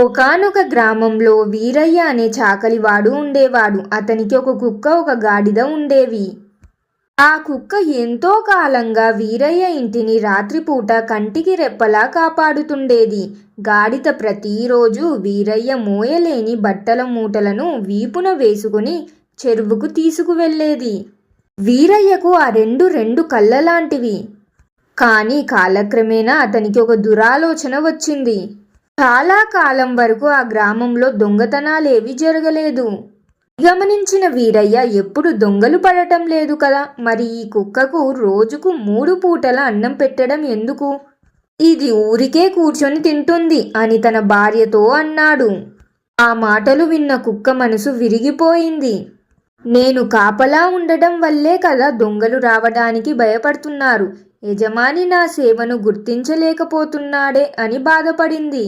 ఒకానొక గ్రామంలో వీరయ్య అనే చాకలివాడు ఉండేవాడు. అతనికి ఒక కుక్క ఒక గాడిద ఉండేవి. ఆ కుక్క ఎంతో కాలంగా వీరయ్య ఇంటిని రాత్రిపూట కంటికి రెప్పలా కాపాడుతుండేది. గాడిద ప్రతిరోజు వీరయ్య మోయలేని బట్టల మూటలను వీపున వేసుకుని చెరువుకు తీసుకువెళ్ళేది వీరయ్యకు ఆ రెండు రెండు కళ్ళలాంటివి. కానీ కాలక్రమేణా అతనికి ఒక దురాలోచన వచ్చింది. చాలా కాలం వరకు ఆ గ్రామంలో దొంగతనాలేవి జరగలేదు. గమనించిన వీరయ్య ఎప్పుడు దొంగలు పడటం లేదు కదా మరి ఈ కుక్కకు రోజుకు మూడు పూటల అన్నం పెట్టడం ఎందుకు? ఇది ఊరికే కూర్చొని తింటుంది అని తన భార్యతో అన్నాడు. ఆ మాటలు విన్న కుక్క మనసు విరిగిపోయింది. నేను కాపలా ఉండడం వల్లే కదా దొంగలు రావడానికి భయపడుతున్నారు. యజమాని నా సేవను గుర్తించలేకపోతున్నాడే అని బాధపడింది.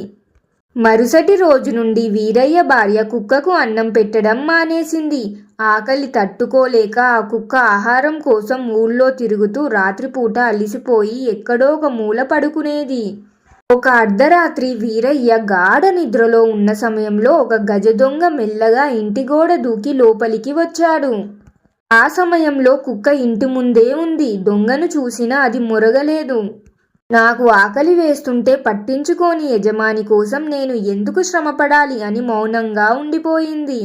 మరుసటి రోజు నుండి వీరయ్య భార్య కుక్కకు అన్నం పెట్టడం మానేసింది. ఆకలి తట్టుకోలేక ఆ కుక్క ఆహారం కోసం ఊళ్ళో తిరుగుతూ రాత్రిపూట అలిసిపోయి ఎక్కడో ఒక మూల పడుకునేది. ఒక అర్ధరాత్రి వీరయ్య గాఢ నిద్రలో ఉన్న సమయంలో ఒక గజ దొంగ మెల్లగా ఇంటి గోడ దూకి లోపలికి వచ్చాడు. ఆ సమయంలో కుక్క ఇంటి ముందే ఉంది. దొంగను చూసినా అది మురగలేదు. నాకు ఆకలి వేస్తుంటే పట్టించుకోని యజమాని కోసం నేను ఎందుకు శ్రమపడాలి అని మౌనంగా ఉండిపోయింది.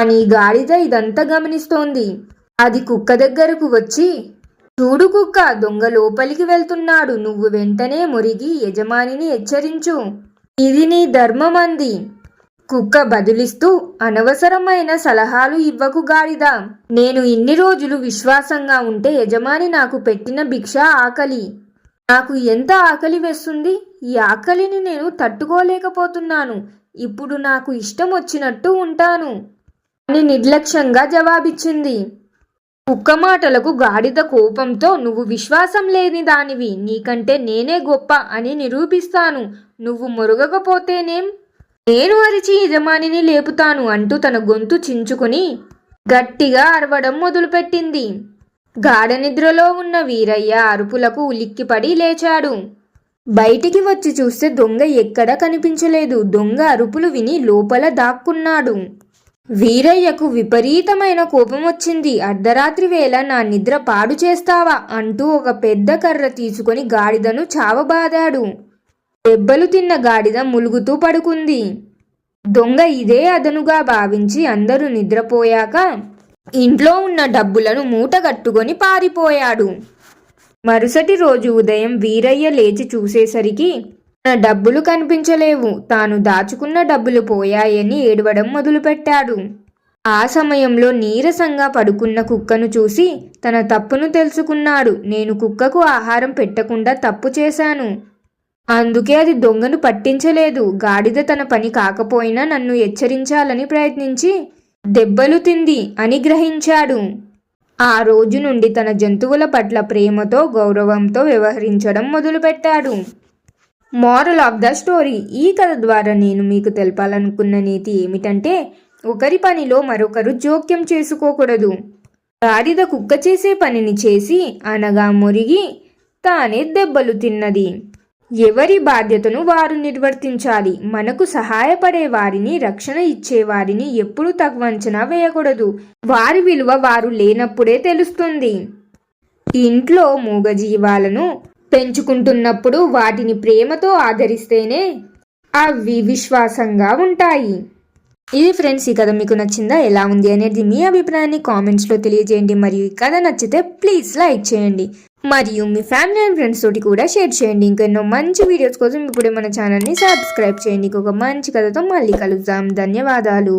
అని గాడిద ఇదంతా గమనిస్తోంది. అది కుక్క దగ్గరకు వచ్చి చూడు కుక్క దొంగ లోపలికి వెళ్తున్నాడు. నువ్వు వెంటనే మురిగి యజమానిని హెచ్చరించు. ఇది నీ ధర్మం అంది. కుక్క బదులిస్తూ అనవసరమైన సలహాలు ఇవ్వకు గాడిద. నేను ఇన్ని రోజులు విశ్వాసంగా ఉంటే యజమాని నాకు పెట్టిన భిక్ష ఆకలి. నాకు ఎంత ఆకలి వేస్తుంది? ఈ ఆకలిని నేను తట్టుకోలేకపోతున్నాను. ఇప్పుడు నాకు ఇష్టం వచ్చినట్టు ఉంటాను. అని నిర్లక్ష్యంగా జవాబిచ్చింది. కుక్క మాటలకు గాడిద కోపంతో నువ్వు విశ్వాసం లేని దానివి. నీకంటే నేనే గొప్ప అని నిరూపిస్తాను. నువ్వు మురగకపోతేనేం? నేను అరిచి యజమానిని లేపుతాను అంటూ తన గొంతు చించుకుని గట్టిగా అరవడం మొదలుపెట్టింది. గాఢ నిద్రలో ఉన్న వీరయ్య అరుపులకు ఉలిక్కిపడి లేచాడు. బయటికి వచ్చి చూస్తే దొంగ ఎక్కడా కనిపించలేదు. దొంగ అరుపులు విని లోపల దాక్కున్నాడు. వీరయ్యకు విపరీతమైన కోపం వచ్చింది. అర్ధరాత్రి వేళ నా నిద్ర పాడు చేస్తావా? అంటూ ఒక పెద్ద కర్ర తీసుకొని గాడిదను చావబాదాడు. దెబ్బలు తిన్న గాడిద ములుగుతూ పడుకుంది. దొంగ ఇదే అదనుగా భావించి అందరూ నిద్రపోయాక ఇంట్లో ఉన్న డబ్బులను మూటగట్టుకొని పారిపోయాడు. మరుసటి రోజు ఉదయం వీరయ్య లేచి చూసేసరికి తన డబ్బులు కనిపించలేవు తాను దాచుకున్న డబ్బులు పోయాయని ఏడవడం మొదలుపెట్టాడు. ఆ సమయంలో నీరసంగా పడుకున్న కుక్కను చూసి తన తప్పును తెలుసుకున్నాడు. నేను కుక్కకు ఆహారం పెట్టకుండా తప్పు చేశాను. అందుకే అది దొంగను పట్టించలేదు. గాడిద తన పని కాకపోయినా నన్ను హెచ్చరించాలని ప్రయత్నించి దెబ్బలు తింది అని గ్రహించాడు. ఆ రోజు నుండి తన జంతువుల పట్ల ప్రేమతో గౌరవంతో వ్యవహరించడం మొదలుపెట్టాడు. మోరల్ ఆఫ్ ద స్టోరీ ఈ కథ ద్వారా నేను మీకు తెలపాలనుకున్న నీతి ఏమిటంటే ఒకరి పనిలో మరొకరు జోక్యం చేసుకోకూడదు. గాడిద కుక్క చేసే పనిని చేసి అనగా మురిగి తానే దెబ్బలు తిన్నది. ఎవరి బాధ్యతను వారు నిర్వర్తించాలి. మనకు సహాయపడే వారిని రక్షణ ఇచ్చే వారిని ఎప్పుడూ తగ్వంచనా వేయకూడదు. వారి విలువ వారు లేనప్పుడే తెలుస్తుంది. ఇంట్లో మూగజీవాలను పెంచుకుంటున్నప్పుడు వాటిని ప్రేమతో ఆదరిస్తేనే అవి విశ్వాసంగా ఉంటాయి. ఇది ఫ్రెండ్స్ ఈ కథ మీకు నచ్చిందా? ఎలా ఉంది అనేది మీ అభిప్రాయాన్ని కామెంట్స్లో తెలియజేయండి. మరియు ఈ కథ నచ్చితే ప్లీజ్ లైక్ చేయండి. మరియు మీ ఫ్యామిలీ అండ్ ఫ్రెండ్స్ తోటి కూడా షేర్ చేయండి. ఇంకెన్నో మంచి వీడియోస్ కోసం ఇప్పుడే మన ఛానల్ని సబ్స్క్రైబ్ చేయండి. ఇంకొక మంచి కథతో మళ్ళీ కలుద్దాం. ధన్యవాదాలు.